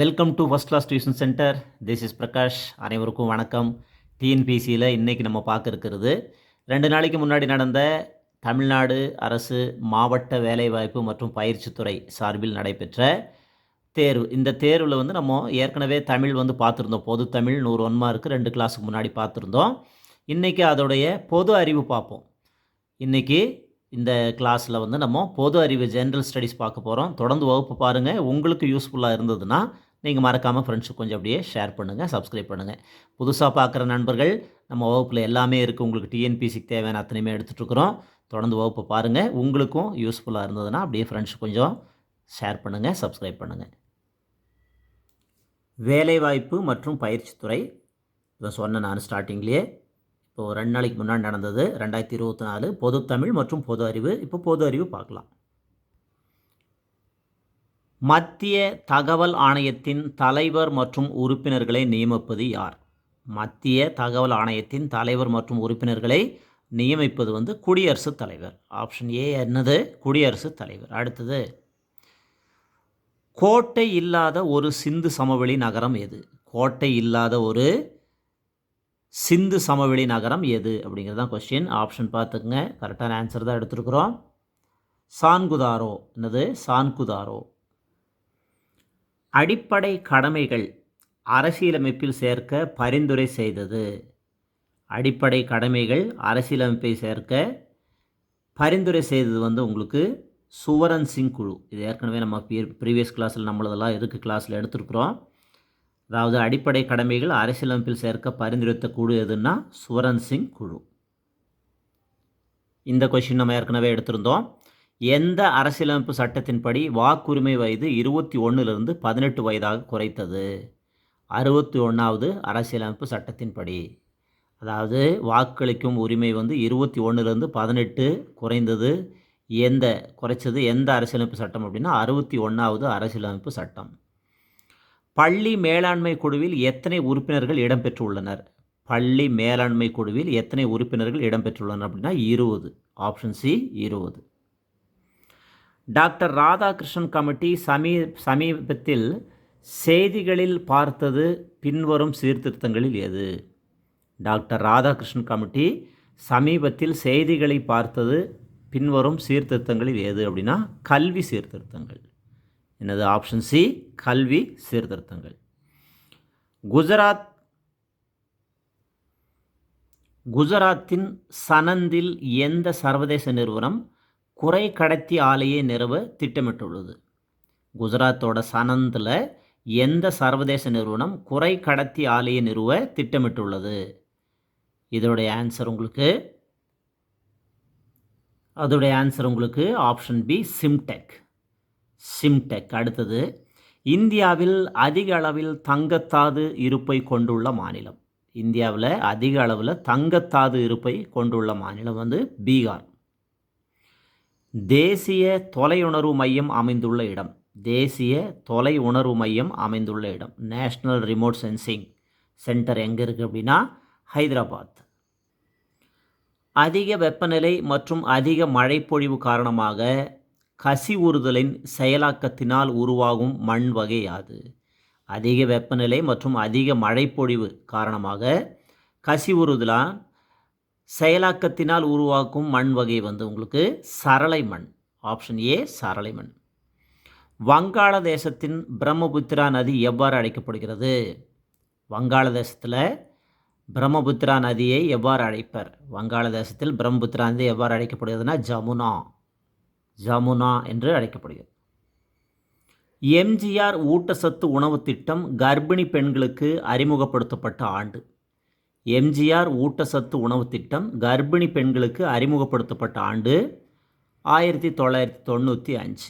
Welcome to first class tuition centre this is Prakash அனைவருக்கும் வணக்கம். டிஎன்பிசியில் இன்றைக்கி நம்ம பார்க்க இருக்கிறது ரெண்டு நாளைக்கு முன்னாடி நடந்த தமிழ்நாடு அரசு மாவட்ட வேலைவாய்ப்பு மற்றும் பயிற்சித்துறை சார்பில் நடைபெற்ற தேர்வு. இந்த தேர்வில் வந்து நம்ம ஏற்கனவே தமிழ் வந்து பார்த்துருந்தோம். பொது தமிழ் நூறு ஒன் மார்க்கு ரெண்டு கிளாஸுக்கு முன்னாடி பார்த்துருந்தோம். இன்றைக்கி அதோடைய பொது அறிவு பார்ப்போம். இன்றைக்கி இந்த கிளாஸில் வந்து நம்ம பொது அறிவு ஜென்ரல் ஸ்டடீஸ் பார்க்க போகிறோம் தொடர்ந்து வகுப்பு பாருங்கள் உங்களுக்கு யூஸ்ஃபுல்லாக இருந்ததுன்னா நீங்கள் மறக்காமல் ஃப்ரெண்ட்ஸுக்கு கொஞ்சம் அப்படியே ஷேர் பண்ணுங்கள் சப்ஸ்கிரைப் பண்ணுங்கள் புதுசாக பார்க்குற நண்பர்கள் நம்ம வகுப்பில் எல்லாமே இருக்குது உங்களுக்கு டிஎன்பிசிக்கு தேவையான அத்தனையுமே எடுத்துகிட்ருக்குறோம் தொடர்ந்து வகுப்பு பாருங்கள் உங்களுக்கும் யூஸ்ஃபுல்லாக இருந்ததுன்னா அப்படியே ஃப்ரெண்ட்ஸ் கொஞ்சம் ஷேர் பண்ணுங்கள் சப்ஸ்கிரைப் பண்ணுங்கள் வேலைவாய்ப்பு மற்றும் பயிற்சித்துறை. இதை சொன்னேன் நான் ஸ்டார்டிங்லேயே இப்போது ரெண்டு நாளைக்கு முன்னாடி நடந்தது ரெண்டாயிரத்தி இருபத்தி நாலு. பொது தமிழ் மற்றும் பொது அறிவு. இப்போ பொது அறிவு பார்க்கலாம். மத்திய தகவல் ஆணையத்தின் தலைவர் மற்றும் உறுப்பினர்களை நியமிப்பது யார்? மத்திய தகவல் ஆணையத்தின் தலைவர் மற்றும் உறுப்பினர்களை நியமிப்பது வந்து குடியரசுத் தலைவர். ஆப்ஷன் ஏ என்னது? குடியரசுத் தலைவர். அடுத்தது கோட்டை இல்லாத ஒரு சிந்து சமவெளி நகரம் எது? கோட்டை இல்லாத ஒரு சிந்து சமவெளி நகரம் எது அப்படிங்கிறது தான் கொஸ்டின் ஆப்ஷன் பார்த்துக்குங்க கரெக்டான ஆன்சர் தான் எடுத்துருக்குறோம். சான்குதாரோ. என்னது? சான்குதாரோ. அடிப்படை கடமைகள் அரசியலமைப்பில் சேர்க்க பரிந்துரை செய்தது. அடிப்படை கடமைகள் அரசியலமைப்பை சேர்க்க பரிந்துரை செய்தது வந்து உங்களுக்கு சுவரன் சிங் குழு. இது ஏற்கனவே நம்ம ப்ரீவியஸ் கிளாஸில் நம்மளதெல்லாம் இருக்குது கிளாஸில் எடுத்துருக்குறோம்? அதாவது அடிப்படை கடமைகள் அரசியலமைப்பில் சேர்க்க பரிந்துரைத்த குழு எதுன்னா சுவரன் சிங் குழு. இந்த கொஷின் நம்ம ஏற்கனவே எடுத்திருந்தோம். எந்த அரசியலமைப்பு சட்டத்தின்படி வாக்குரிமை வயது இருபத்தி ஒன்றிலிருந்து பதினெட்டு வயதாக குறைத்தது? அறுபத்தி ஒன்றாவது அரசியலமைப்பு சட்டத்தின்படி. அதாவது வாக்களிக்கும் உரிமை வந்து இருபத்தி ஒன்றுலேருந்து பதினெட்டு குறைந்தது. எந்த குறைச்சது எந்த அரசியலமைப்பு சட்டம் அப்படின்னா அறுபத்தி ஒன்றாவது அரசியலமைப்பு சட்டம். பள்ளி மேலாண்மை குழுவில் எத்தனை உறுப்பினர்கள் இடம்பெற்றுள்ளனர்? பள்ளி மேலாண்மை குழுவில் எத்தனை உறுப்பினர்கள் இடம்பெற்றுள்ளனர் அப்படின்னா இருபது. ஆப்ஷன் சி இருபது. டாக்டர் ராதாகிருஷ்ணன் கமிட்டி சமீ சமீபத்தில் செய்திகளில் பார்த்தது பின்வரும் சீர்திருத்தங்களில் எது? டாக்டர் ராதாகிருஷ்ணன் கமிட்டி சமீபத்தில் செய்திகளை பார்த்தது பின்வரும் சீர்திருத்தங்களில் எது அப்படின்னா கல்வி சீர்திருத்தங்கள். என்னது? ஆப்ஷன் சி கல்வி சீர்திருத்தங்கள். குஜராத் குஜராத்தின் சனந்தில் எந்த சர்வதேச நிறுவனம் குறை கடத்தி ஆலையை நிறுவ திட்டமிட்டுள்ளது? குஜராத்தோட சனந்தில் எந்த சர்வதேச நிறுவனம் குறை கடத்தி ஆலையை நிறுவ திட்டமிட்டுள்ளது? இதோடைய ஆன்சர் உங்களுக்கு அதோடைய ஆன்சர் உங்களுக்கு ஆப்ஷன் பி சிம்டெக் சிம்டெக் அடுத்தது இந்தியாவில் அதிக அளவில் தங்கத்தாது இருப்பை கொண்டுள்ள மாநிலம். இந்தியாவில் அதிக அளவில் தங்கத்தாது இருப்பை கொண்டுள்ள மாநிலம் வந்து பீகார். தேசிய தொலையுணர்வு மையம் அமைந்துள்ள இடம். தேசிய தொலை உணர்வு மையம் அமைந்துள்ள இடம். நேஷ்னல் ரிமோட் சென்சிங் சென்டர் எங்கே இருக்குது அப்படின்னா ஹைதராபாத். அதிக வெப்பநிலை மற்றும் அதிக மழைப்பொழிவு காரணமாக கசிவுறுதலின் செயலாக்கத்தினால் உருவாகும் மண் வகை யாது அதிக வெப்பநிலை மற்றும் அதிக மழைப்பொழிவு காரணமாக கசிவுறுதலால் செயலாக்கத்தினால் உருவாக்கும் மண் வகை வந்து உங்களுக்கு சரளை மண் ஆப்ஷன் ஏ சரளை மண். வங்காளதேசத்தின் பிரம்மபுத்திரா நதி எவ்வாறு அழைக்கப்படுகிறது? வங்காளதேசத்தில் பிரம்மபுத்திரா நதியை எவ்வாறு அழைப்பர்? வங்காளதேசத்தில் பிரம்மபுத்திரா நதி எவ்வாறு அழைக்கப்படுகிறதுனா ஜமுனா. ஜமுனா என்று அழைக்கப்படுகிறது. எம்ஜிஆர் ஊட்டச்சத்து உணவு திட்டம் கர்ப்பிணி பெண்களுக்கு அறிமுகப்படுத்தப்பட்ட ஆண்டு. எம்ஜிஆர் ஊட்டச்சத்து உணவு திட்டம் கர்ப்பிணி பெண்களுக்கு அறிமுகப்படுத்தப்பட்ட ஆண்டு ஆயிரத்தி தொள்ளாயிரத்தி தொண்ணூற்றி அஞ்சு.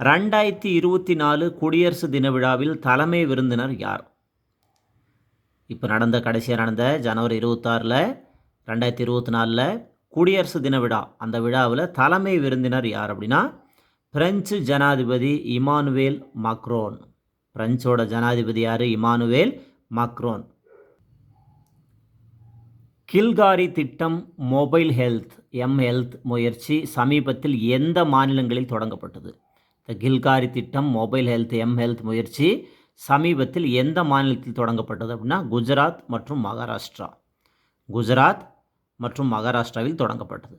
ரெண்டாயிரத்தி இருபத்தி நாலு குடியரசு தின விழாவில் தலைமை விருந்தினர் யார்? இப்போ நடந்த கடைசியாக நடந்த ஜனவரி இருபத்தாறில் ரெண்டாயிரத்தி இருபத்தி நாலில் குடியரசு தின விழா. அந்த விழாவில் தலைமை விருந்தினர் யார் அப்படின்னா பிரெஞ்சு ஜனாதிபதி இமானுவேல் மக்ரோன். பிரெஞ்சோட ஜனாதிபதி யார்? Emmanuel Macron. கில்காரி திட்டம் மொபைல் ஹெல்த் எம் ஹெல்த் முயற்சி சமீபத்தில் எந்த மாநிலங்களில் தொடங்கப்பட்டது? இந்த கில்காரி திட்டம் மொபைல் ஹெல்த் எம் ஹெல்த் முயற்சி சமீபத்தில் எந்த மாநிலத்தில் தொடங்கப்பட்டது அப்படின்னா குஜராத் மற்றும் மகாராஷ்டிரா. குஜராத் மற்றும் மகாராஷ்டிராவில் தொடங்கப்பட்டது.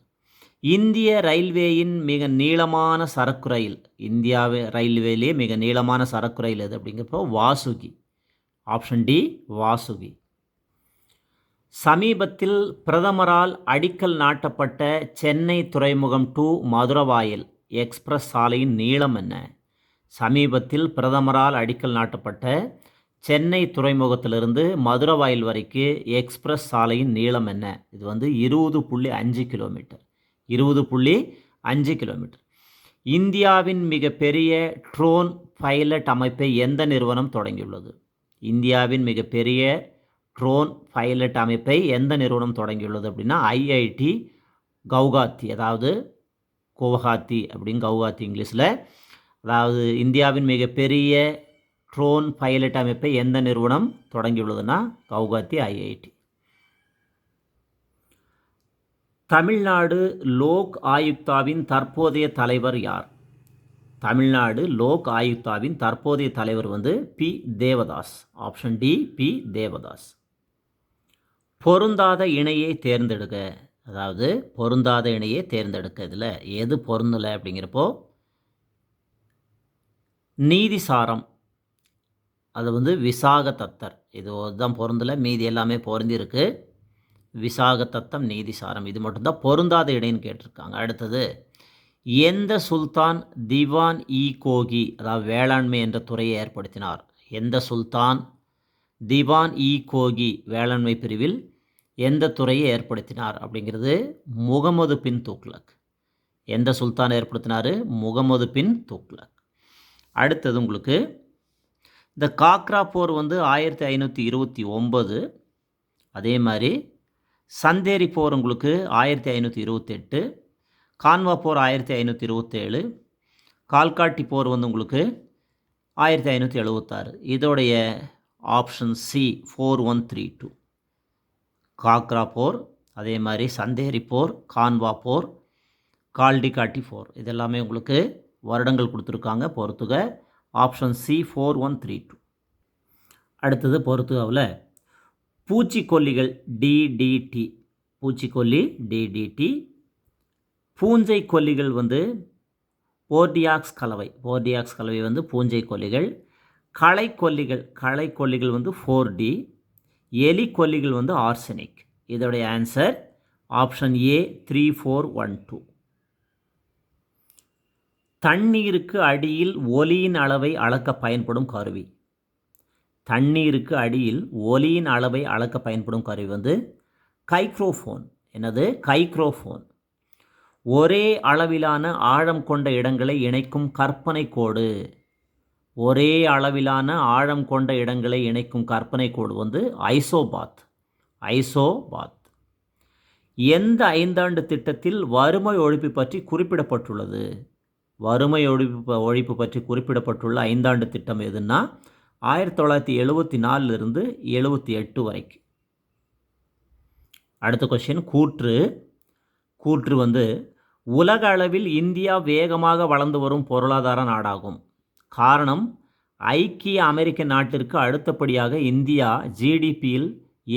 இந்திய ரயில்வேயின் மிக நீளமான சரக்கு ரயில் இந்தியாவே ரயில்வேலே மிக நீளமான சரக்கு ரயில் எது அப்படிங்கிறப்போ வாசுகி. Option D Vasuki. சமீபத்தில் பிரதமரால் அடிக்கல் நாட்டப்பட்ட சென்னை துறைமுகம் டு மதுரவாயல் எக்ஸ்பிரஸ் சாலையின் நீளம் என்ன? சமீபத்தில் பிரதமரால் அடிக்கல் நாட்டப்பட்ட சென்னை துறைமுகத்திலிருந்து மதுரவாயில் வரைக்கு எக்ஸ்பிரஸ் சாலையின் நீளம் என்ன? இது வந்து இருபது புள்ளி அஞ்சு கிலோமீட்டர். இருபது புள்ளி அஞ்சு கிலோமீட்டர். இந்தியாவின் மிகப்பெரிய ட்ரோன் பைலட் அமைப்பை எந்த நிறுவனம் தொடங்கியுள்ளது? இந்தியாவின் மிகப்பெரிய ட்ரோன் பைலட் அமைப்பை எந்த நிறுவனம் தொடங்கியுள்ளது அப்படின்னா ஐஐடி கவுகாத்தி அதாவது குவஹாத்தி அப்படின்னு கவுகாத்தி இங்கிலீஷில். அதாவது இந்தியாவின் மிகப்பெரிய ட்ரோன் பைலட் அமைப்பை எந்த நிறுவனம் தொடங்கியுள்ளதுன்னா கவுகாத்தி ஐஐடி தமிழ்நாடு லோக் ஆயுக்தாவின் தற்போதைய தலைவர் யார்? தமிழ்நாடு லோக் ஆயுக்தாவின் தற்போதைய தலைவர் வந்து P. Devadas. Option D P. Devadas. பொருந்தாத இணையை தேர்ந்தெடுக்க அதாவது பொருந்தாத இணையை தேர்ந்தெடுக்க இதில் எது பொருந்தலை அப்படிங்கிறப்போ நீதிசாரம் அது வந்து விசாக தத்தர் இது தான் பொருந்தலை மீதி எல்லாமே பொருந்திருக்கு விசாக தத்தம் நீதிசாரம் இது மட்டும்தான் பொருந்தாத இடைன்னு கேட்டிருக்காங்க. அடுத்தது எந்த சுல்தான் திவான் இ கோகி அதாவது வேளாண்மை என்ற துறையை ஏற்படுத்தினார்? எந்த சுல்தான் திவான் இ கோகி வேளாண்மை பிரிவில் எந்த துறையை ஏற்படுத்தினார்? அப்படிங்கிறது முகமது பின் துக்லக் எந்த சுல்தான் ஏற்படுத்தினார்? முகமது பின் துக்லக் அடுத்தது உங்களுக்கு இந்த காக்ரா போர் வந்து ஆயிரத்தி ஐநூற்றி இருபத்தி ஒம்பது அதே மாதிரி சந்தேரி போர் உங்களுக்கு ஆயிரத்தி ஐநூற்றி இருபத்தெட்டு. கான்வா போர் ஆயிரத்தி ஐநூற்றி இருபத்தேழு. கால்காட்டி போர் வந்து உங்களுக்கு ஆயிரத்தி ஐநூற்றி எழுபத்தாறு இதோடைய option C four one three two Ghaghra போர் அதே மாதிரி சந்தேரி போர் கான்வா போர் கால்டிகாட்டி போர். இதெல்லாமே உங்களுக்கு வருடங்கள் கொடுத்துருக்காங்க. பொறுத்துக option C four one three two. அடுத்தது பொறுத்துகாவில் பூச்சிக்கொல்லிகள் டிடிடி பூச்சிக்கொல்லி டிடிடி பூஞ்சை கொல்லிகள் வந்து போர்டியாக்ஸ் கலவை போர்டியாக்ஸ் கலவை வந்து பூஞ்சை கொல்லிகள் களை கொல்லிகள் களை கொல்லிகள் வந்து ஃபோர் டி எலி கொல்லிகள் வந்து ஆர்சனிக். இதோடைய answer option A three four one two. தண்ணீருக்கு அடியில் ஒலியின் அளவை அளக்க பயன்படும் கருவி. தண்ணீருக்கு அடியில் ஒலியின் அளவை அளக்க பயன்படும் கருவி வந்து கைக்ரோஃபோன். என்னது? கைக்ரோஃபோன். ஒரே அளவிலான ஆழம் கொண்ட இடங்களை இணைக்கும் கற்பனை கோடு. ஒரே அளவிலான ஆழம் கொண்ட இடங்களை இணைக்கும் கற்பனை கோடு வந்து ஐசோபாத். ஐசோபாத். எந்த ஐந்தாண்டு திட்டத்தில் வறுமை ஒழிப்பு பற்றி குறிப்பிடப்பட்டுள்ளது? வறுமை ஒழிப்பு ஒழிப்பு பற்றி குறிப்பிடப்பட்டுள்ள ஐந்தாண்டு திட்டம் எதுன்னா ஆயிரத்தி தொள்ளாயிரத்தி எழுபத்தி நாலுலேருந்து எழுபத்தி எட்டு வரைக்கும் அடுத்த கொஷின் கூற்று. கூற்று வந்து உலக அளவில் இந்தியா வேகமாக வளர்ந்து வரும் பொருளாதார நாடாகும். காரணம் ஐக்கிய அமெரிக்க நாட்டிற்கு அடுத்தபடியாக இந்தியா ஜிடிபியில்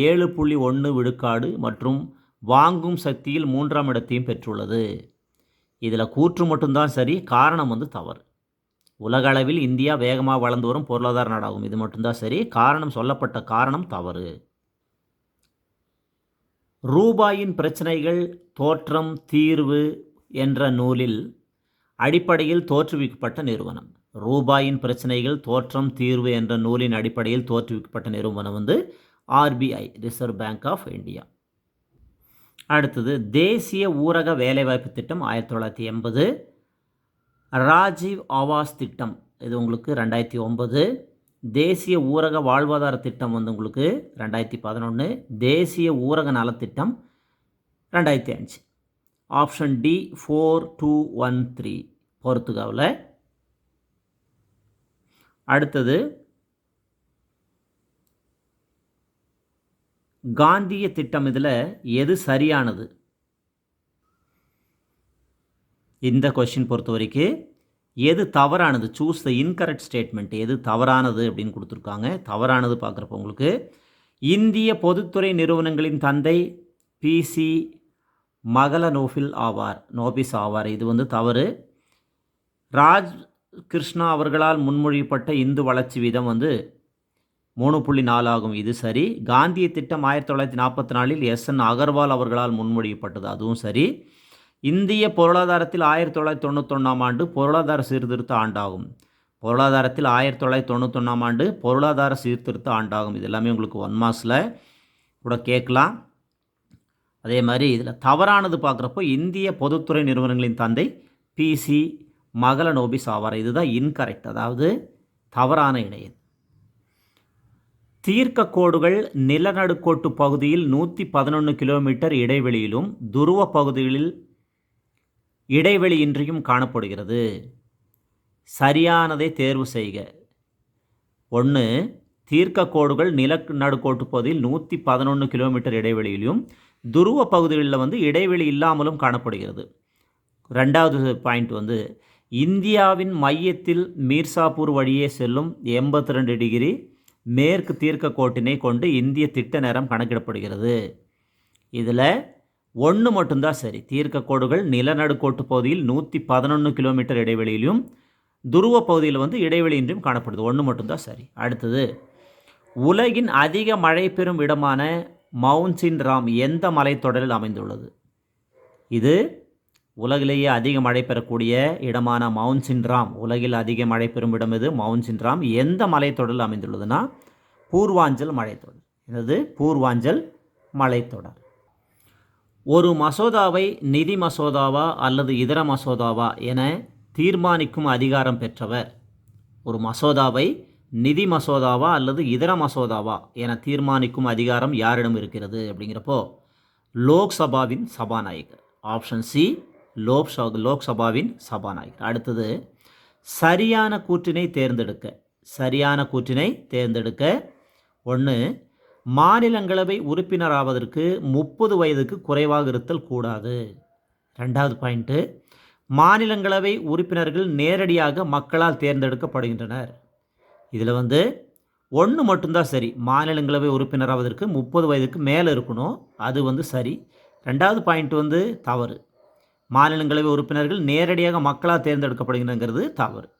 ஏழு புள்ளி ஒன்று விழுக்காடு மற்றும் வாங்கும் சக்தியில் மூன்றாம் இடத்தையும் பெற்றுள்ளது. இதில் கூற்று மட்டும்தான் சரி காரணம் வந்து தவறு. உலக அளவில் இந்தியா வேகமாக வளர்ந்து வரும் பொருளாதார நாடாகும். இது மட்டும்தான் சரி காரணம் சொல்லப்பட்ட காரணம் தவறு. ரூபாயின் பிரச்சனைகள் தோற்றம் தீர்வு என்ற நூலில் அடிப்படையில் தோற்றுவிக்கப்பட்ட நிறுவனம். ரூபாயின் பிரச்சனைகள் தோற்றம் தீர்வு என்ற நூலின் அடிப்படையில் தோற்றுவிக்கப்பட்ட நிறுவனம் வந்து RBI reserve bank of India அடுத்தது தேசிய ஊரக வேலைவாய்ப்பு திட்டம் ஆயிரத்தி தொள்ளாயிரத்தி எண்பது. ராஜீவ் ஆவாஸ் திட்டம் இது உங்களுக்கு ரெண்டாயிரத்தி ஒம்பது தேசிய ஊரக வாழ்வாதார திட்டம் வந்து உங்களுக்கு ரெண்டாயிரத்தி பதினொன்று தேசிய ஊரக நலத்திட்டம் ரெண்டாயிரத்தி அஞ்சு. Option D four two one three போர்த்துகாவில். அடுத்தது காந்திய திட்டம் இதில் எது சரியானது? இந்த கொஷின் பொறுத்த வரைக்கும் எது தவறானது? சூஸ் த இன்கரெக்ட் ஸ்டேட்மெண்ட் எது தவறானது அப்படின்னு கொடுத்துருக்காங்க. தவறானது பார்க்குறப்ப உங்களுக்கு இந்திய பொதுத்துறை நிறுவனங்களின் தந்தை பிசி மகள நோஃபில் ஆவார். நோபிஸ் ஆவார். இது வந்து தவறு. ராஜ் கிருஷ்ணா அவர்களால் முன்மொழியப்பட்ட இந்து வளர்ச்சி வீதம் வந்து மூணு புள்ளி நாலு ஆகும். இது சரி. காந்திய திட்டம் ஆயிரத்தி தொள்ளாயிரத்தி நாற்பத்தி நாலில் எஸ் என் அகர்வால் அவர்களால் முன்மொழியப்பட்டது. அதுவும் சரி. இந்திய பொருளாதாரத்தில் ஆயிரத்தி தொள்ளாயிரத்தி தொண்ணூத்தொன்னாம் ஆண்டு பொருளாதார சீர்திருத்த ஆண்டாகும். பொருளாதாரத்தில் ஆயிரத்தி தொள்ளாயிரத்தி தொண்ணூத்தொன்னாம் ஆண்டு பொருளாதார சீர்திருத்த ஆண்டாகும். இது எல்லாமே உங்களுக்கு ஒன் மாஸில் கூட கேட்கலாம். அதே மாதிரி இதில் தவறானது பார்க்குறப்போ இந்திய பொதுத்துறை நிறுவனங்களின் தந்தை பிசி மகள நோபிஸ் ஆவார் இதுதான் இன்கரெக்ட் அதாவது தவறான இணையம் தீர்க்க கோடுகள் நிலநடுக்கோட்டு பகுதியில் நூற்றி பதினொன்று கிலோமீட்டர் இடைவெளியிலும் துருவ பகுதிகளில் இடைவெளியின்றியும் காணப்படுகிறது. சரியானதை தேர்வு செய்க. ஒன்று தீர்க்க கோடுகள் பகுதியில் நூற்றி பதினொன்று கிலோமீட்டர் இடைவெளியிலும் துருவ பகுதிகளில் வந்து இடைவெளி இல்லாமலும் காணப்படுகிறது. ரெண்டாவது பாயிண்ட் வந்து இந்தியாவின் மையத்தில் மீர்சாப்பூர் வழியே செல்லும் எண்பத்தி ரெண்டு டிகிரி மேற்கு தீர்க்க கோட்டினை கொண்டு இந்திய திட்ட நேரம் கணக்கிடப்படுகிறது. இதில் ஒன்று மட்டும்தான் சரி. தீர்க்க கோடுகள் நிலநடுக்கோட்டு பகுதியில் நூற்றி பதினொன்று கிலோமீட்டர் இடைவெளியிலும் துருவ பகுதியில் வந்து இடைவெளியின்றியும் காணப்படுது. ஒன்று மட்டும்தான் சரி. அடுத்தது உலகின் அதிக மழை பெறும் இடமான மவுன்சின் ராம் எந்த மலைத்தொடரில் அமைந்துள்ளது? இது உலகிலேயே அதிக மழை பெறக்கூடிய இடமான மவுண்ட் சின்ராம் உலகில் அதிக மழை பெறும் இடம் இது மவுண்ட் சின்ராம் எந்த மலைத்தொடரில் அமைந்துள்ளதுன்னா பூர்வாஞ்சல் மலைத்தொடர். இது பூர்வாஞ்சல் மலைத்தொடர். ஒரு மசோதாவை நிதி மசோதாவா அல்லது இதர மசோதாவா என தீர்மானிக்கும் அதிகாரம் பெற்றவர். ஒரு மசோதாவை நிதி மசோதாவா அல்லது இதர மசோதாவா என தீர்மானிக்கும் அதிகாரம் யாரிடம் இருக்கிறது அப்படிங்கிறப்போ லோக்சபாவின் சபாநாயகர். ஆப்ஷன் சி லோக்ச லோக்சபாவின் சபாநாயகர். அடுத்தது சரியான கூற்றினை தேர்ந்தெடுக்க. சரியான கூற்றினை தேர்ந்தெடுக்க. ஒன்று மாநிலங்களவை உறுப்பினராவதற்கு முப்பது வயதுக்கு குறைவாக இருத்தல் கூடாது. ரெண்டாவது பாயிண்ட்டு மாநிலங்களவை உறுப்பினர்கள் நேரடியாக மக்களால் தேர்ந்தெடுக்கப்படுகின்றனர். இதில் வந்து ஒன்று மட்டும்தான் சரி. மாநிலங்களவை உறுப்பினராவதற்கு முப்பது வயதுக்கு மேலே இருக்கணும். அது வந்து சரி. ரெண்டாவது பாயிண்ட் வந்து தவறு. மாநிலங்களவை உறுப்பினர்கள் நேரடியாக மக்களால் தேர்ந்தெடுக்கப்படுகிறங்கிறது தவறு.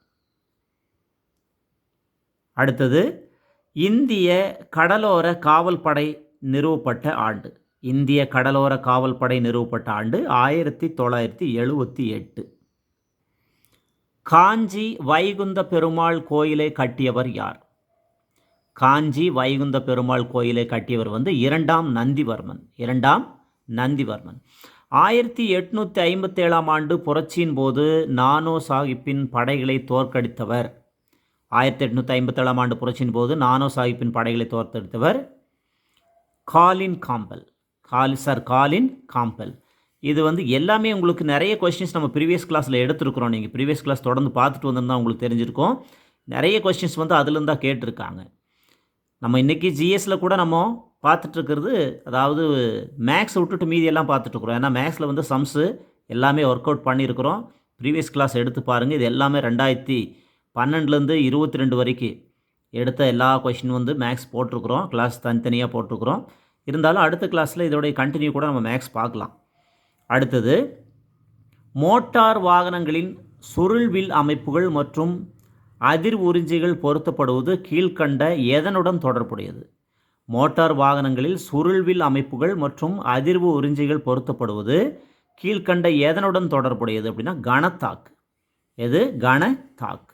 அடுத்தது இந்திய கடலோர காவல்படை நிறுவப்பட்ட ஆண்டு. இந்திய கடலோர காவல்படை நிறுவப்பட்ட ஆண்டு ஆயிரத்தி தொள்ளாயிரத்தி எழுபத்தி எட்டு. காஞ்சி வைகுந்த பெருமாள் கோயிலை கட்டியவர் யார்? காஞ்சி வைகுந்த பெருமாள் கோயிலை கட்டியவர் வந்து இரண்டாம் நந்திவர்மன். இரண்டாம் நந்திவர்மன். ஆயிரத்தி எட்நூற்றி ஐம்பத்தேழாம் ஆண்டு புரட்சியின் போது நானோ சாஹிப்பின் படைகளை தோற்கடித்தவர். ஆயிரத்தி எட்நூற்றி ஐம்பத்தேழாம் ஆண்டு புரட்சியின் போது நானோ சாஹிப்பின் படைகளை தோற்கடித்தவர் காலின் காம்பல். காலி சார் காலின் காம்பல். இது வந்து எல்லாமே உங்களுக்கு நிறைய கொஸ்டின்ஸ் நம்ம ப்ரீவியஸ் கிளாஸில் எடுத்துருக்குறோம். நீங்கள் ப்ரீவியஸ் கிளாஸ் தொடர்ந்து பார்த்துட்டு வந்திருந்தால் உங்களுக்கு தெரிஞ்சிருக்கும். நிறைய கொஸ்டின்ஸ் வந்து அதுலேருந்து தான் கேட்டிருக்காங்க. நம்ம இன்றைக்கி ஜிஎஸ்சில் கூட நம்ம பார்த்துட்ருக்கிறது அதாவது மேக்ஸ் விட்டுட்டு மீதியெல்லாம் பார்த்துட்ருக்குறோம் ஏன்னா மேக்ஸில் வந்து சம்ஸு எல்லாமே ஒர்க் அவுட் பண்ணியிருக்கிறோம். ப்ரீவியஸ் கிளாஸ் எடுத்து பாருங்கள் இது எல்லாமே ரெண்டாயிரத்தி பன்னெண்டுலேருந்து இருபத்தி ரெண்டு வரைக்கும் எடுத்த எல்லா கொஷின் வந்து மேக்ஸ் போட்டிருக்கிறோம். கிளாஸ் தனித்தனியாக போட்டிருக்கிறோம். இருந்தாலும் அடுத்த கிளாஸில் இதோடைய கண்டினியூ கூட நம்ம மேக்ஸ் பார்க்கலாம். அடுத்தது மோட்டார் வாகனங்களின் சுருள்வில் அமைப்புகள் மற்றும் அதிர் உறிஞ்சிகள் பொருத்தப்படுவது கீழ்கண்ட எதனுடன் தொடர்புடையது? மோட்டார் வாகனங்களில் சுருள்வில் அமைப்புகள் மற்றும் அதிர்வு உறிஞ்சிகள் பொருத்தப்படுவது கீழ்கண்ட எதனுடன் தொடர்புடையது அப்படின்னா கனத்தாக்கு. எது? கனத்தாக்கு.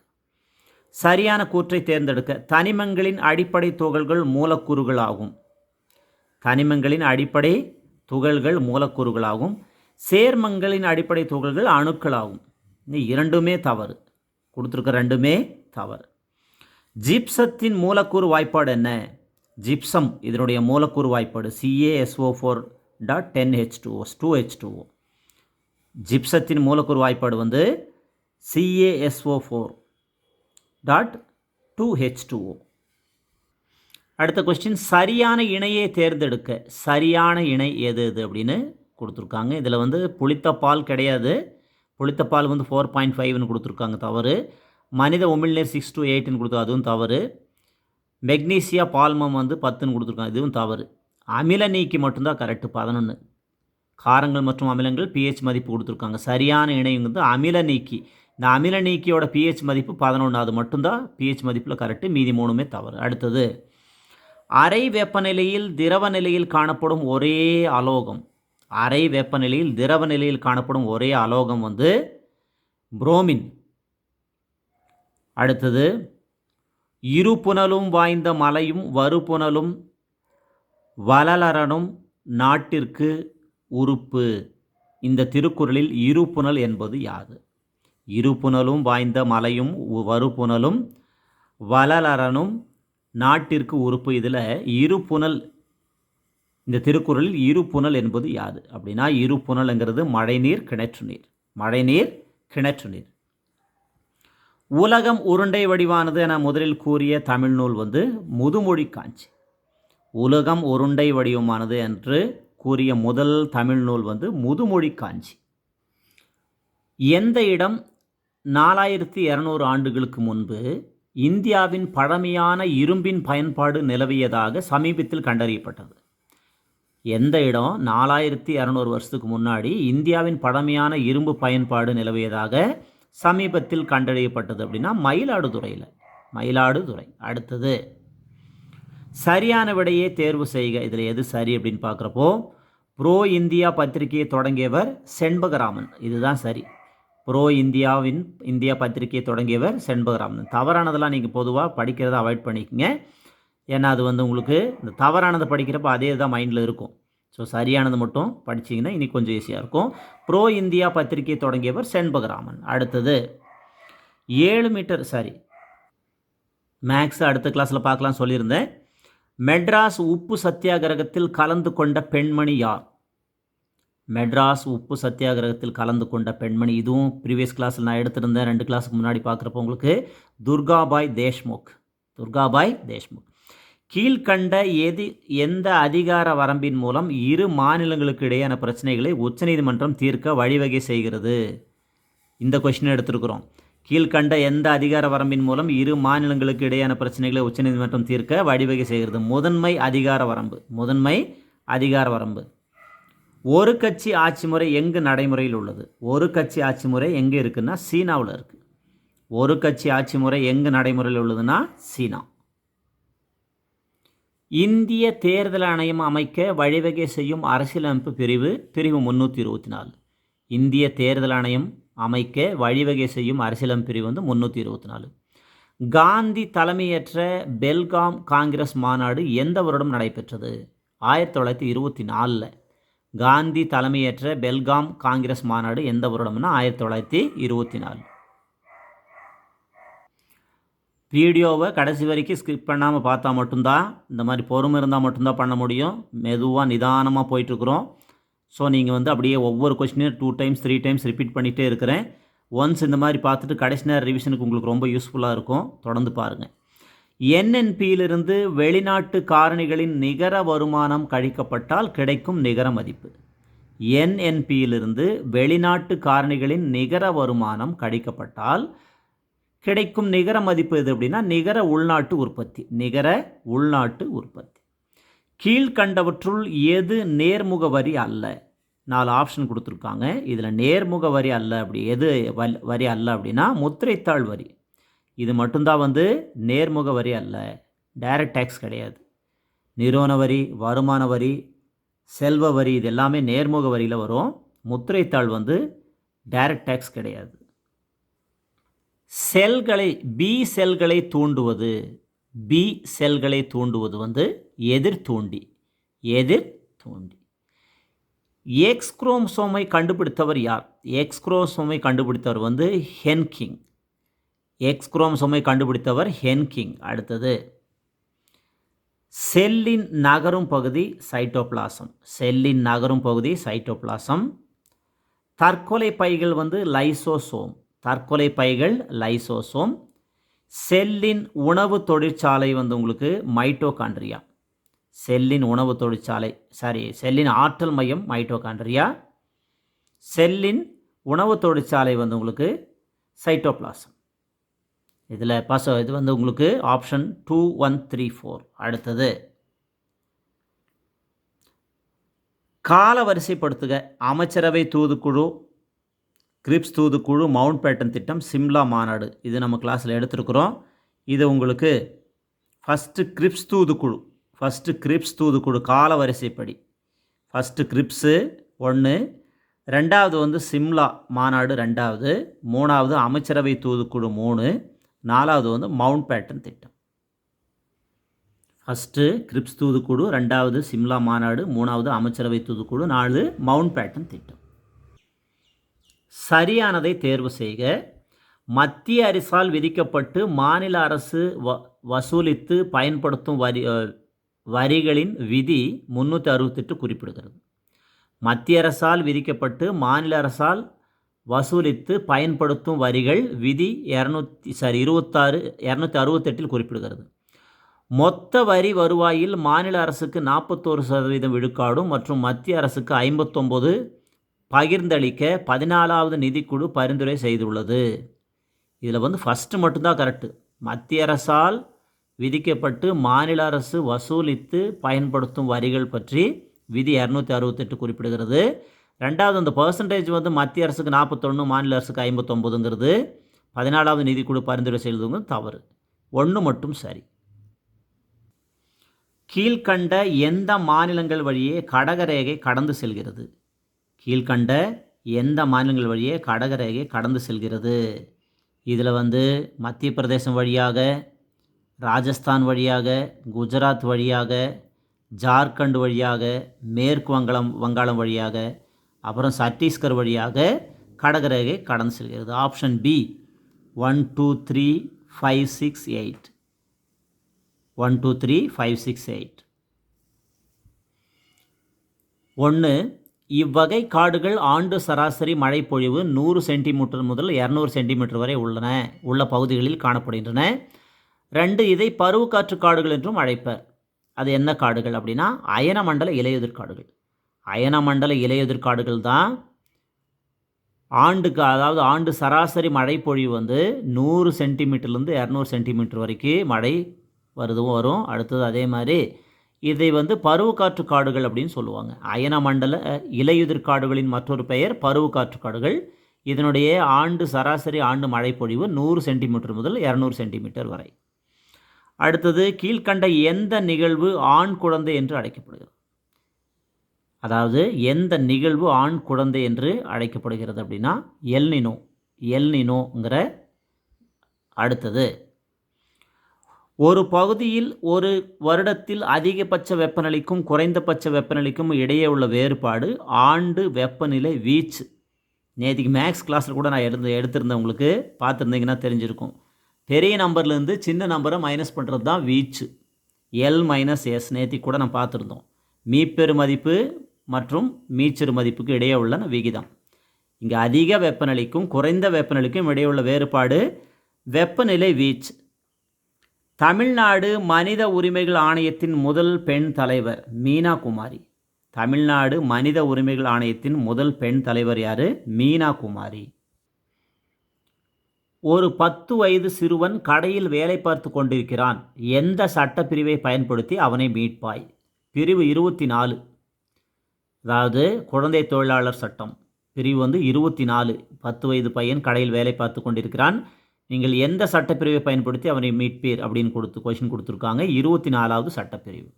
சரியான கூற்றை தேர்ந்தெடுக்க தனிமங்களின் அடிப்படை துகள்கள் மூலக்கூறுகள் ஆகும் தனிமங்களின் அடிப்படை துகள்கள் மூலக்கூறுகளாகும். சேர்மங்களின் அடிப்படை துகள்கள் அணுக்களாகும். இந்த இரண்டுமே தவறு. கொடுத்துருக்க ரெண்டுமே தவறு. ஜிப்சத்தின் மூலக்கூறு வாய்ப்பாடு என்ன? ஜிப்சம் இதனுடைய மூலக்கூறு வாய்ப்பாடு C A S O four dot ten H two two H two O ஜிப்சத்தின் மூலக்கூறு வாய்ப்பாடு வந்து C A S O four dot two H two O அடுத்த கொஸ்டின் சரியான இணையை தேர்ந்தெடுக்க சரியான இணை எது எது அப்படின்னு கொடுத்துருக்காங்க. இதில் வந்து புளித்த பால் கிடையாது. புளித்த பால் வந்து ஃபோர் பாயிண்ட் ஃபைவ்னு கொடுத்துருக்காங்க தவறு. மனித உமிழ்நீர் சிக்ஸ் டு எயிட்னு கொடுத்து அதுவும் தவறு. மெக்னீசியா பால்மம் வந்து பத்துன்னு கொடுத்துருக்காங்க. இதுவும் தவறு. அமில நீக்கி மட்டும்தான் கரெக்டு பதினொன்று காரங்கள் மற்றும் அமிலங்கள் பிஹெச் மதிப்பு கொடுத்துருக்காங்க. சரியான இணையம் வந்து அமில நீக்கி. இந்த அமில நீக்கியோட பிஹெச் மதிப்பு பதினொன்று அது மட்டும்தான் பிஹெச் மதிப்பில் கரெக்டு மீதி மூணுமே தவறு. அடுத்தது அரை வெப்பநிலையில் திரவ நிலையில் காணப்படும் ஒரே அலோகம். அரை வெப்பநிலையில் திரவ நிலையில் காணப்படும் ஒரே அலோகம் வந்து புரோமின் அடுத்தது இருபுனலும் வாய்ந்த மலையும் வறுபுனலும் வளலரனும் நாட்டிற்கு உறுப்பு. இந்த திருக்குறளில் இருபுனல் என்பது யாது? இருபுனலும் வாய்ந்த மலையும் உ- வறுபுனலும் வளலரனும் நாட்டிற்கு உறுப்பு. இதில் இருபுனல் இந்த திருக்குறளில் இருபுனல் என்பது யாது? அப்படின்னா இருபுனல்ங்கிறது மழைநீர் கிணற்று நீர் மழைநீர் கிணற்று நீர் உலகம் உருண்டை வடிவானது என முதலில் கூறிய தமிழ் நூல் வந்து முதுமொழி காஞ்சி. உலகம் உருண்டை வடிவமானது என்று கூறிய முதல் தமிழ் நூல் வந்து முதுமொழி காஞ்சி. எந்த இடம் நாலாயிரத்தி இரநூறு ஆண்டுகளுக்கு முன்பு இந்தியாவின் பழமையான இரும்பின் பயன்பாடு நிலவியதாக சமீபத்தில் கண்டறியப்பட்டது. எந்த இடம் நாலாயிரத்தி இரநூறு வருஷத்துக்கு முன்னாடி இந்தியாவின் பழமையான இரும்பு பயன்பாடு நிலவியதாக சமீபத்தில் கண்டறியப்பட்டது அப்படின்னா மயிலாடுதுறையில். மயிலாடுதுறை. அடுத்தது சரியான விடையே தேர்வு செய்க. இதில் எது சரி அப்படின்னு பார்க்குறப்போ ப்ரோ இந்தியா பத்திரிகையை தொடங்கியவர் செண்பகராமன். இதுதான் சரி. ப்ரோ இந்தியாவின் இந்தியா பத்திரிகையை தொடங்கியவர் செண்பகராமன். தவறானதெல்லாம் நீங்கள் பொதுவாக படிக்கிறத அவாய்ட் பண்ணிக்கோங்க. ஏன்னா அது வந்து உங்களுக்கு இந்த தவறானதை படிக்கிறப்ப அதே தான் மைண்டில் இருக்கும். ஸோ சரியானது மட்டும் படிச்சிங்கன்னா இனி கொஞ்சம் ஈஸியாக இருக்கும். ப்ரோ இந்தியா பத்திரிகை தொடங்கியவர் செண்பகராமன். அடுத்தது ஏழு மீட்டர் சாரி மேக்ஸ் அடுத்த கிளாஸில் பார்க்கலாம் சொல்லியிருந்தேன். மெட்ராஸ் உப்பு சத்தியாகிரகத்தில் கலந்து கொண்ட பெண்மணி யார்? மெட்ராஸ் உப்பு சத்தியாகிரகத்தில் கலந்து கொண்ட பெண்மணி. இதுவும் ப்ரீவியஸ் கிளாஸில் நான் எடுத்திருந்தேன். ரெண்டு கிளாஸுக்கு முன்னாடி பார்க்குறப்போ உங்களுக்கு. துர்காபாய் தேஷ்முக். துர்காபாய் தேஷ்முக். கீழ்கண்ட எது எந்த அதிகார வரம்பின் மூலம் இரு மாநிலங்களுக்கு இடையேயான பிரச்சனைகளை உச்சநீதிமன்றம் தீர்க்க வழிவகை செய்கிறது? இந்த கொஷின் எடுத்திருக்கிறோம். கீழ்கண்ட எந்த அதிகார வரம்பின் மூலம் இரு மாநிலங்களுக்கு இடையேயான பிரச்சனைகளை உச்சநீதிமன்றம் தீர்க்க வழிவகை செய்கிறது? முதன்மை அதிகார வரம்பு. முதன்மை அதிகார வரம்பு. ஒரு கட்சி ஆட்சி முறை எங்கு நடைமுறையில் உள்ளது? ஒரு கட்சி ஆட்சி முறை எங்கே இருக்குன்னா சீனாவில் இருக்குது ஒரு கட்சி ஆட்சி முறை எங்கு நடைமுறையில் உள்ளதுன்னா சீனா. இந்திய தேர்தல் ஆணையம் அமைக்க வழிவகை செய்யும் அரசியலமைப்பு பிரிவு பிரிவு முந்நூற்றி இருபத்தி நாலு. இந்திய தேர்தல் ஆணையம் அமைக்க வழிவகை செய்யும் அரசியலமைப்பு பிரிவு வந்து முந்நூற்றி இருபத்தி நாலு. காந்தி தலைமையேற்ற பெல்காம் காங்கிரஸ் மாநாடு எந்த வருடம் நடைபெற்றது? ஆயிரத்தி தொள்ளாயிரத்தி இருபத்தி நாலில். காந்தி தலைமையேற்ற பெல்காம் காங்கிரஸ் மாநாடு எந்த வருடம்னா ஆயிரத்தி தொள்ளாயிரத்தி இருபத்தி நாலு. வீடியோவை கடைசி வரைக்கும் ஸ்கிப் பண்ணாமல் பார்த்தா மட்டும்தான் இந்த மாதிரி பொறுமை இருந்தால் மட்டும்தான் பண்ண முடியும். மெதுவாக நிதானமாக போயிட்டுருக்குறோம். ஸோ நீங்கள் வந்து அப்படியே ஒவ்வொரு கொஸ்டினையும் two times three times repeat பண்ணிகிட்டே இருக்கிறேன். ஒன்ஸ் இந்த மாதிரி பார்த்துட்டு கடைசி நேரம் ரிவிஷனுக்கு உங்களுக்கு ரொம்ப யூஸ்ஃபுல்லாக இருக்கும். தொடர்ந்து பாருங்கள் என்என்பியிலிருந்து வெளிநாட்டு காரணிகளின் நிகர வருமானம் கழிக்கப்பட்டால் கிடைக்கும் நிகர மதிப்பு. என்என்பியிலிருந்து வெளிநாட்டு காரணிகளின் நிகர வருமானம் கழிக்கப்பட்டால் கிடைக்கும் நிகர மதிப்பு எது அப்படின்னா நிகர உள்நாட்டு உற்பத்தி நிகர உள்நாட்டு உற்பத்தி. கீழ்கண்டவற்றுள் எது நேர்முக வரி அல்ல? நாலு ஆப்ஷன் கொடுத்துருக்காங்க. இதில் நேர்முக வரி அல்ல அப்படி எது வல்- வரி அல்ல அப்படின்னா முத்திரைத்தாள் வரி. இது மட்டும்தான் வந்து நேர்முக வரி அல்ல. டைரக்ட் டேக்ஸ் கிடையாது. நிறுவன வரி வருமான வரி செல்வ வரி இது எல்லாமே நேர்முக வரியில் வரும். முத்திரைத்தாள் வந்து டைரக்ட் டேக்ஸ் கிடையாது. செல்களை பி செல்களை தூண்டுவது பி செல்களை தூண்டுவது வந்து எதிர் தூண்டி எதிர் தூண்டி. எக்ஸ் குரோம்சோமை கண்டுபிடித்தவர் யார்? எக்ஸ் குரோமோசோமை கண்டுபிடித்தவர் வந்து ஹென்கிங். எக்ஸ் குரோம்சோமை கண்டுபிடித்தவர் ஹென்கிங். அடுத்தது செல்லின் நகரும் பகுதி சைட்டோபிளாசம். செல்லின் நகரும் பகுதி சைட்டோபிளாசம். தற்கொலை பைகள் வந்து லைசோசோம். தற்கொலை பைகள் லைசோசோம். செல்லின் உணவு தொழிற்சாலை வந்து உங்களுக்கு மைட்டோகாண்ட்ரியா. செல்லின் உணவு தொழிற்சாலை சாரி செல்லின் ஆற்றல் மையம் மைட்டோகாண்ட்ரியா. செல்லின் உணவு தொழிற்சாலை வந்து உங்களுக்கு சைட்டோபிளாசம். இதில் பச இது வந்து உங்களுக்கு option two one three four அடுத்தது கால வரிசைப்படுத்துக அமைச்சரவை தூதுக்குழு கிரிப்ஸ் தூதுக்குழு மவுண்ட் பேட்டன் திட்டம் சிம்லா மாநாடு. இது நம்ம கிளாஸில் எடுத்திருக்கிறோம். இது உங்களுக்கு ஃபஸ்ட்டு கிரிப்ஸ் தூதுக்குழு ஃபஸ்ட்டு கிரிப்ஸ் தூதுக்குழு கால வரிசைப்படி ஃபஸ்ட்டு கிரிப்ஸு ஒன்று ரெண்டாவது வந்து சிம்லா மாநாடு ரெண்டாவது மூணாவது அமைச்சரவை தூதுக்குழு மூணு நாலாவது வந்து மவுண்ட் பேட்டன் திட்டம். ஃபஸ்ட்டு கிரிப்ஸ் தூதுக்குழு ரெண்டாவது சிம்லா மாநாடு மூணாவது அமைச்சரவை தூதுக்குழு நாலு மவுண்ட் பேட்டன் திட்டம். சரியானதை தேர்வு செய்க. மத்திய அரசால் விதிக்கப்பட்டு மாநில அரசு வ வசூலித்து பயன்படுத்தும் வரி வரிகளின் விதி முந்நூற்றி அறுபத்தெட்டு குறிப்பிடுகிறது. மத்திய அரசால் விதிக்கப்பட்டு மாநில அரசால் வசூலித்து பயன்படுத்தும் வரிகள் விதி இரநூத்தி சாரி இருபத்தாறு இரநூத்தி அறுபத்தெட்டில் குறிப்பிடுகிறது. மொத்த வரி வருவாயில் மாநில அரசுக்கு நாற்பத்தோரு சதவீதம் விழுக்காடும் மற்றும் மத்திய அரசுக்கு ஐம்பத்தொம்போது பகிர்ந்தளிக்க பதினாலாவது நிதிக்குழு பரிந்துரை செய்துள்ளது. இதில் வந்து ஃபஸ்ட்டு மட்டும்தான் கரெக்டு மத்திய அரசால் விதிக்கப்பட்டு மாநில அரசு வசூலித்து பயன்படுத்தும் வரிகள் பற்றி விதி இரநூத்தி அறுபத்தெட்டு குறிப்பிடுகிறது. ரெண்டாவது அந்த பர்சன்டேஜ் வந்து மத்திய அரசுக்கு நாற்பத்தொன்று மாநில அரசுக்கு ஐம்பத்தொம்போதுங்கிறது பதினாலாவது நிதிக்குழு பரிந்துரை செய்வதுங்க தவறு. ஒன்று மட்டும் சரி. கீழ்கண்ட எந்த மாநிலங்கள் வழியே கடகரேகை கடந்து செல்கிறது? கீழ்கண்ட எந்த மாநிலங்கள் வழியே கடகரேகை கடந்து செல்கிறது? இதில் வந்து மத்திய பிரதேசம் வழியாக ராஜஸ்தான் வழியாக குஜராத் வழியாக ஜார்க்கண்ட் வழியாக மேற்கு வங்காளம் வங்காளம் வழியாக அப்புறம் சத்தீஸ்கர் வழியாக கடகரேகை கடந்து செல்கிறது. Option B one two three five six eight. One two three five six eight. ஒன்று இவ்வகை காடுகள் ஆண்டு சராசரி மழைப்பொழிவு நூறு சென்டிமீட்டர் முதல் இரநூறு சென்டிமீட்டர் வரை உள்ளன. உள்ள பகுதிகளில் காணப்படுகின்றன. ரெண்டு இதை பருவக்காற்று காடுகள் என்றும் அழைப்பர். அது என்ன காடுகள் அப்படின்னா அயனமண்டல இலையுதிர் காடுகள். அயனமண்டல இலையுதிர் காடுகள் தான் ஆண்டுக்கு அதாவது ஆண்டு சராசரி மழைப்பொழிவு வந்து நூறு சென்டிமீட்டர்லேருந்து இரநூறு சென்டிமீட்டர் வரைக்கும் மழை வருதும் வரும். அடுத்தது அதே மாதிரி இதை வந்து பருவக்காற்று காடுகள் அப்படின்னு சொல்லுவாங்க. அயனமண்டல இலையுதிர் காடுகளின் மற்றொரு பெயர் பருவக்காற்று காடுகள். இதனுடைய ஆண்டு சராசரி ஆண்டு மழைப்பொழிவு நூறு சென்டிமீட்டர் முதல் இரநூறு சென்டிமீட்டர் வரை. அடுத்தது கீழ்கண்ட எந்த நிகழ்வு ஆண் குழந்தை என்று அழைக்கப்படுகிறது? அதாவது எந்த நிகழ்வு ஆண் குழந்தை என்று அழைக்கப்படுகிறது அப்படின்னா எல்னினோ எல்னினோங்கிற அடுத்தது. ஒரு பகுதியில் ஒரு வருடத்தில் அதிகபட்ச வெப்பநிலைக்கும் குறைந்தபட்ச வெப்பநிலைக்கும் இடையே உள்ள வேறுபாடு ஆண்டு வெப்பநிலை வீச்சு. நேற்றுக்கு மேக்ஸ் கிளாஸில் கூட நான் எடுத்து எடுத்திருந்தேன் உங்களுக்கு. பார்த்துருந்தீங்கன்னா தெரிஞ்சிருக்கும். பெரிய நம்பர்லேருந்து சின்ன நம்பரை மைனஸ் பண்ணுறது தான் வீச்சு. எல் மைனஸ் எஸ் நேற்றுக்கு கூட நான் பார்த்துருந்தோம். மீப்பெரு மதிப்பு மற்றும் மீச்சிறு மதிப்புக்கு இடையே உள்ள விகிதம். இங்கே அதிக வெப்பநிலைக்கும் குறைந்த வெப்பநிலைக்கும் இடையே உள்ள வேறுபாடு வெப்பநிலை வீச்சு. தமிழ்நாடு மனித உரிமைகள் ஆணையத்தின் முதல் பெண் தலைவர் மீனா குமாரி தமிழ்நாடு மனித உரிமைகள் ஆணையத்தின் முதல் பெண் தலைவர் யார்? மீனா குமாரி ஒரு பத்து வயது சிறுவன் கடையில் வேலை பார்த்து கொண்டிருக்கிறான். எந்த சட்டப்பிரிவை பயன்படுத்தி அவனை மீட்பாய்? பிரிவு இருபத்தி நாலு அதாவது குழந்தை தொழிலாளர் சட்டம். பிரிவு வந்து இருபத்தி நாலு பத்து வயது பையன் கடையில் வேலை பார்த்து கொண்டிருக்கிறான். நீங்கள் எந்த சட்டப்பிரிவை பயன்படுத்தி அவரை மீட்பீர் அப்படின்னு கொடுத்து கொஷின் கொடுத்துருக்காங்க. இருபத்தி நாலாவது சட்டப்பிரிவு.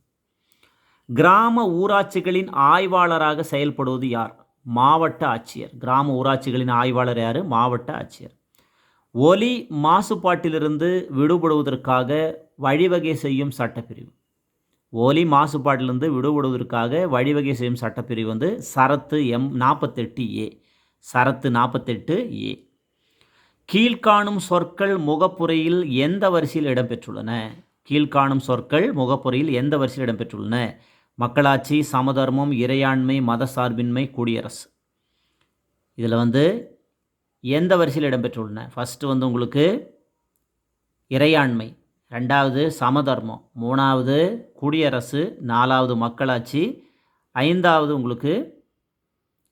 கிராம ஊராட்சிகளின் ஆய்வாளராக செயல்படுவது யார்? மாவட்ட ஆட்சியர். கிராம ஊராட்சிகளின் ஆய்வாளர் யார்? மாவட்ட ஆட்சியர். ஒலி மாசுபாட்டிலிருந்து விடுபடுவதற்காக வழிவகை செய்யும் சட்டப்பிரிவு. ஒலி மாசுபாட்டிலிருந்து விடுபடுவதற்காக வழிவகை செய்யும் சட்டப்பிரிவு வந்து சரத்து எம் நாற்பத்தெட்டு ஏ. சரத்து நாற்பத்தெட்டு ஏ. கீழ்காணும் சொற்கள் முகப்புரையில் எந்த வரிசையில் இடம்பெற்றுள்ளன? கீழ்காணும் சொற்கள் முகப்புரையில் எந்த வரிசையில் இடம்பெற்றுள்ளன? மக்களாட்சி சமதர்மம் இறையாண்மை மத சார்பின்மை குடியரசு. இதில் வந்து எந்த வரிசையில் இடம்பெற்றுள்ளன? ஃபஸ்ட்டு வந்து உங்களுக்கு இறையாண்மை ரெண்டாவது சமதர்மம் மூணாவது குடியரசு நாலாவது மக்களாட்சி ஐந்தாவது உங்களுக்கு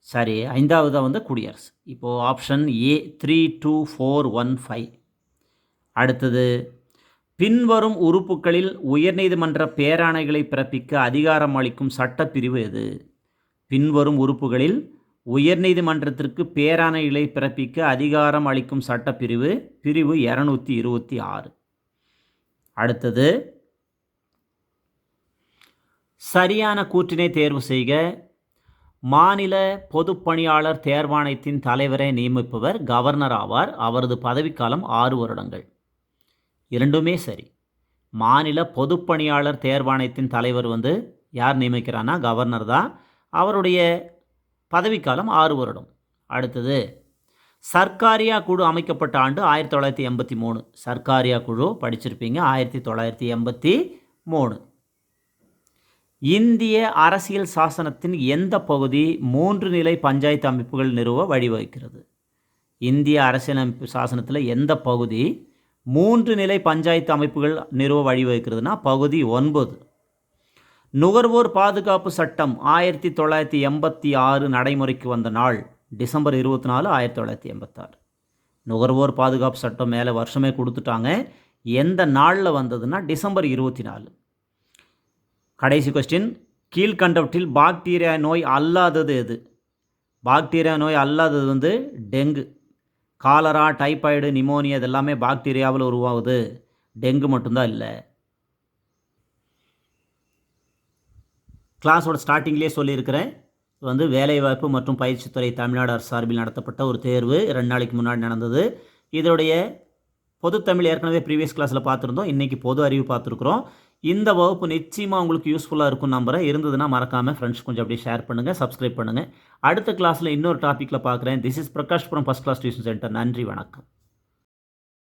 சரி ஐந்தாவதாக வந்து குடியரசு. இப்போது option A three two four one five அடுத்தது பின்வரும் உறுப்புகளில் உயர்நீதிமன்ற பேராணைகளை பிறப்பிக்க அதிகாரம் அளிக்கும் சட்டப்பிரிவு எது? பின்வரும் உறுப்புகளில் உயர்நீதிமன்றத்திற்கு பேராணைகளை பிறப்பிக்க அதிகாரம் அளிக்கும் சட்டப்பிரிவு பிரிவு இரநூத்தி இருபத்தி ஆறு. அடுத்தது சரியான கூற்றினை தேர்வு செய்க. மாநில பொதுப்பணியாளர் தேர்வாணையத்தின் தலைவரை நியமிப்பவர் கவர்னர் ஆவார். அவரது பதவிக்காலம் ஆறு வருடங்கள். இரண்டுமே சரி. மாநில பொதுப்பணியாளர் தேர்வாணையத்தின் தலைவர் வந்து யார் நியமிக்கிறான்னா கவர்னர் தான். அவருடைய பதவிக்காலம் ஆறு வருடம். அடுத்தது சர்க்காரியா குழு அமைக்கப்பட்ட ஆண்டு ஆயிரத்தி தொள்ளாயிரத்தி எண்பத்தி மூணு. சர்க்காரியா குழு படிச்சிருப்பீங்க. ஆயிரத்தி தொள்ளாயிரத்தி எண்பத்தி மூணு. இந்திய அரசியல் சாசனத்தின் எந்த பகுதி மூன்று நிலை பஞ்சாயத்து அமைப்புகள் நிறுவ வழிவகுக்கிறது? இந்திய அரசியலமைப்பு சாசனத்தில் எந்த பகுதி மூன்று நிலை பஞ்சாயத்து அமைப்புகள் நிறுவ வழிவகுக்கிறதுனா பகுதி ஒன்பது. நுகர்வோர் பாதுகாப்பு சட்டம் ஆயிரத்தி தொள்ளாயிரத்தி எண்பத்தி ஆறு நடைமுறைக்கு வந்த நாள் டிசம்பர் இருபத்தி நாலு ஆயிரத்தி தொள்ளாயிரத்தி எண்பத்தாறு நுகர்வோர் பாதுகாப்பு சட்டம் மேலே வருஷமே கொடுத்துட்டாங்க. எந்த நாளில் வந்ததுன்னா டிசம்பர் இருபத்தி நாலு. கடைசி கொஸ்டின் கீழ்கண்டவற்றில் பாக்டீரியா நோய் அல்லாதது எது? பாக்டீரியா நோய் அல்லாதது வந்து டெங்கு காலரா டைபாய்டு நிமோனியா இதெல்லாமே பாக்டீரியாவில் உருவாகுது. டெங்கு மட்டும்தான் இல்லை. கிளாஸோட ஸ்டார்டிங்லேயே சொல்லியிருக்கிறேன். இது வந்து வேலைவாய்ப்பு மற்றும் பயிற்சித்துறை தமிழ்நாடு அரசு சார்பில் நடத்தப்பட்ட ஒரு தேர்வு. ரெண்டு நாளைக்கு முன்னாடி நடந்தது. இதோடைய பொதுத்தமிழ் ஏற்கனவே ப்ரீவியஸ் கிளாஸில் பார்த்துருந்தோம். இன்றைக்கி பொது அறிவு பார்த்துருக்குறோம். இந்த வகுப்பு நிச்சயமாக உங்களுக்கு யூஸ்ஃபுல்லாக இருக்கும் நம்புகிறேன் இருந்ததுன்னா மறக்காமல் ஃப்ரெண்ட்ஸ் கொஞ்சம் அப்படியே ஷேர் பண்ணுங்கள் சப்ஸ்கிரைப் பண்ணுங்கள் அடுத்த கிளாஸில் இன்னொரு டாப்பிக்கில் பார்க்குறேன். This is Prakashpuram first class tuition centre நன்றி வணக்கம்.